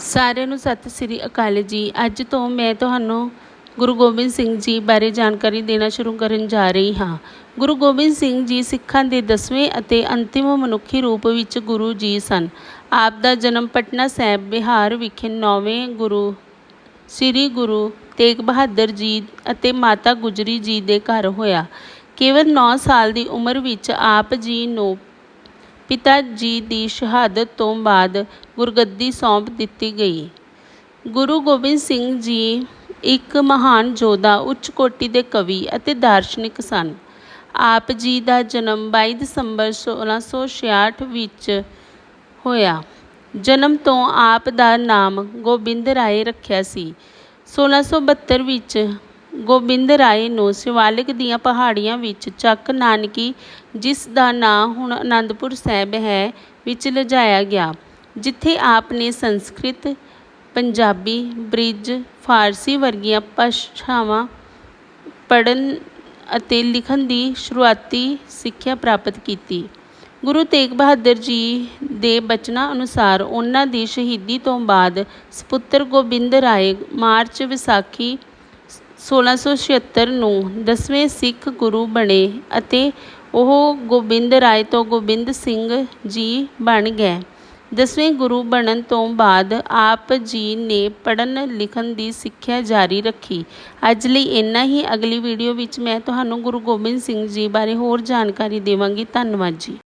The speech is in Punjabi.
ਸਾਰਿਆਂ ਨੂੰ ਸਤਿ ਸ੍ਰੀ ਅਕਾਲ ਜੀ। ਅੱਜ ਤੋਂ ਮੈਂ ਤੁਹਾਨੂੰ ਗੁਰੂ ਗੋਬਿੰਦ ਸਿੰਘ ਜੀ ਬਾਰੇ ਜਾਣਕਾਰੀ ਦੇਣਾ ਸ਼ੁਰੂ ਕਰਨ ਜਾ ਰਹੀ ਹਾਂ। ਗੁਰੂ ਗੋਬਿੰਦ ਸਿੰਘ ਜੀ ਸਿੱਖਾਂ ਦੇ ਦਸਵੇਂ ਅਤੇ ਅੰਤਿਮ ਮਨੁੱਖੀ ਰੂਪ ਵਿੱਚ ਗੁਰੂ ਜੀ ਸਨ। ਆਪ ਦਾ ਜਨਮ ਪਟਨਾ ਸਾਹਿਬ ਬਿਹਾਰ ਵਿਖੇ ਨੌਵੇਂ ਗੁਰੂ ਸ੍ਰੀ ਗੁਰੂ ਤੇਗ ਬਹਾਦਰ ਜੀ ਅਤੇ ਮਾਤਾ ਗੁਜਰੀ ਜੀ ਦੇ ਘਰ ਹੋਇਆ। ਕੇਵਲ 9 ਸਾਲ ਦੀ ਉਮਰ ਵਿੱਚ ਆਪ ਜੀ ਨੂੰ ਪਿਤਾ ਜੀ ਦੀ ਸ਼ਹਾਦਤ ਤੋਂ ਬਾਅਦ ਗੁਰਗੱਦੀ ਸੌਂਪ ਦਿੱਤੀ ਗਈ। ਗੁਰੂ ਗੋਬਿੰਦ ਸਿੰਘ ਜੀ ਇੱਕ ਮਹਾਨ ਯੋਧਾ, ਉੱਚ ਕੋਟੀ ਦੇ ਕਵੀ ਅਤੇ ਦਾਰਸ਼ਨਿਕ ਸਨ। ਆਪ ਜੀ ਦਾ ਜਨਮ 22 ਦਸੰਬਰ 1666 ਵਿੱਚ ਹੋਇਆ। ਜਨਮ ਤੋਂ ਆਪ ਦਾ ਨਾਮ ਗੋਬਿੰਦ ਰਾਏ ਰੱਖਿਆ ਸੀ। 1672 ਵਿੱਚ ਗੋਬਿੰਦ ਰਾਏ ਨੂੰ ਸ਼ਿਵਾਲਿਕ ਦੀਆਂ ਪਹਾੜੀਆਂ ਵਿੱਚ ਚੱਕ ਨਾਨਕੀ, ਜਿਸ ਦਾ ਨਾਂ ਹੁਣ ਅਨੰਦਪੁਰ ਸਾਹਿਬ ਹੈ, ਵਿੱਚ ਲਿਜਾਇਆ ਗਿਆ, ਜਿੱਥੇ ਆਪ ਨੇ ਸੰਸਕ੍ਰਿਤ, ਪੰਜਾਬੀ, ਬ੍ਰਿਜ, ਫਾਰਸੀ ਵਰਗੀਆਂ ਭਾਸ਼ਾਵਾਂ ਪੜ੍ਹਨ ਅਤੇ ਲਿਖਣ ਦੀ ਸ਼ੁਰੂਆਤੀ ਸਿੱਖਿਆ ਪ੍ਰਾਪਤ ਕੀਤੀ। ਗੁਰੂ ਤੇਗ ਬਹਾਦਰ ਜੀ ਦੇ ਬਚਨਾਂ ਅਨੁਸਾਰ ਉਹਨਾਂ ਦੀ ਸ਼ਹੀਦੀ ਤੋਂ ਬਾਅਦ ਸਪੁੱਤਰ ਗੋਬਿੰਦ ਰਾਏ ਮਾਰਚ ਵਿਸਾਖੀ 1676 ਨੂੰ ਦਸਵੇਂ ਸਿੱਖ ਗੁਰੂ ਬਣੇ ਅਤੇ ਉਹ ਗੋਬਿੰਦ ਰਾਏ ਤੋਂ ਗੋਬਿੰਦ ਸਿੰਘ ਜੀ ਬਣ ਗਏ। ਦਸਵੇਂ ਗੁਰੂ ਬਣਨ ਤੋਂ ਬਾਅਦ ਆਪ ਜੀ ਨੇ ਪੜ੍ਹਨ ਲਿਖਣ ਦੀ ਸਿੱਖਿਆ ਜਾਰੀ ਰੱਖੀ। ਅੱਜ ਲਈ ਇੰਨਾ ਹੀ। ਅਗਲੀ ਵੀਡੀਓ ਵਿੱਚ ਮੈਂ ਤੁਹਾਨੂੰ ਗੁਰੂ ਗੋਬਿੰਦ ਸਿੰਘ ਜੀ ਬਾਰੇ ਹੋਰ ਜਾਣਕਾਰੀ ਦੇਵਾਂਗੀ। ਧੰਨਵਾਦ ਜੀ।